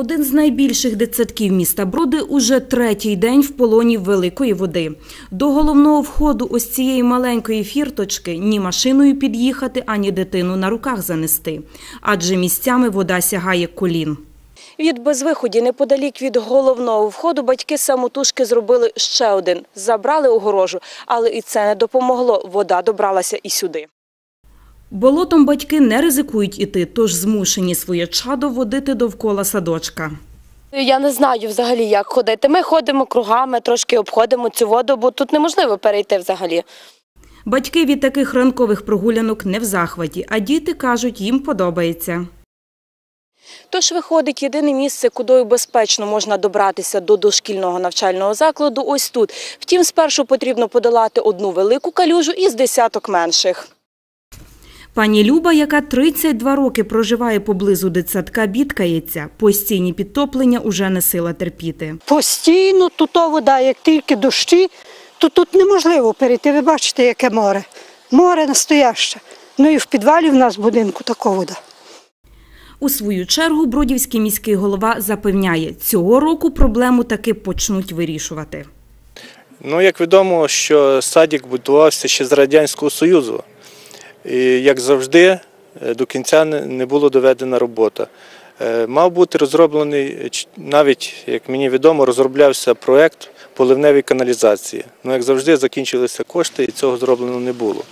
Один з найбільших дитсадків міста Броди уже третій день в полоні великої води. До головного входу ось цієї маленької фірточки ні машиною під'їхати, ані дитину на руках занести. Адже місцями вода сягає колін. Від безвиході неподалік від головного входу батьки самотужки зробили ще один – забрали огорожу. Але і це не допомогло, вода добралася і сюди. Болотом батьки не ризикують іти, тож змушені своє чадо водити довкола садочка. Я не знаю взагалі, як ходити. Ми ходимо кругами, трошки обходимо цю воду, бо тут неможливо перейти взагалі. Батьки від таких ранкових прогулянок не в захваті, а діти кажуть, їм подобається. Тож виходить єдине місце, куди безпечно можна добратися до дошкільного навчального закладу ось тут. Втім, спершу потрібно подолати одну велику калюжу із десяток менших. Пані Люба, яка 32 роки проживає поблизу дитсадка, бідкається. Постійні підтоплення уже не сила терпіти. Постійно тут вода, як тільки дощі, то тут неможливо перейти. Ви бачите, яке море. Море настояще. Ну і в підвалі в нас в будинку така вода. У свою чергу Бродівський міський голова запевняє, цього року проблему таки почнуть вирішувати. Ну, як відомо, що садик будувався ще з Радянського Союзу. І, як завжди, е, до кінця не була доведена робота. Е, Мав бути розроблений, навіть, як мені відомо, розроблявся проєкт поливневої каналізації. Ну, як завжди, закінчилися кошти і цього зроблено не було.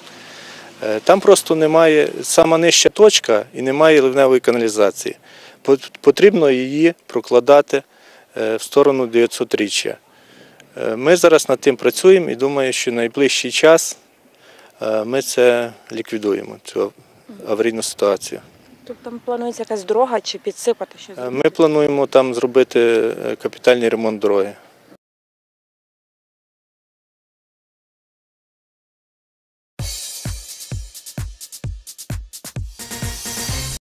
Е, Там просто немає сама нижча точка і немає ливневої каналізації. Потрібно її прокладати в сторону 900-річчя. Е, Ми зараз над тим працюємо і думаю, що найближчий час ми це ліквідуємо, цю аварійну ситуацію. Тобто там планується якась дорога чи підсипати щось? Е, Ми плануємо там зробити е, капітальний ремонт дороги.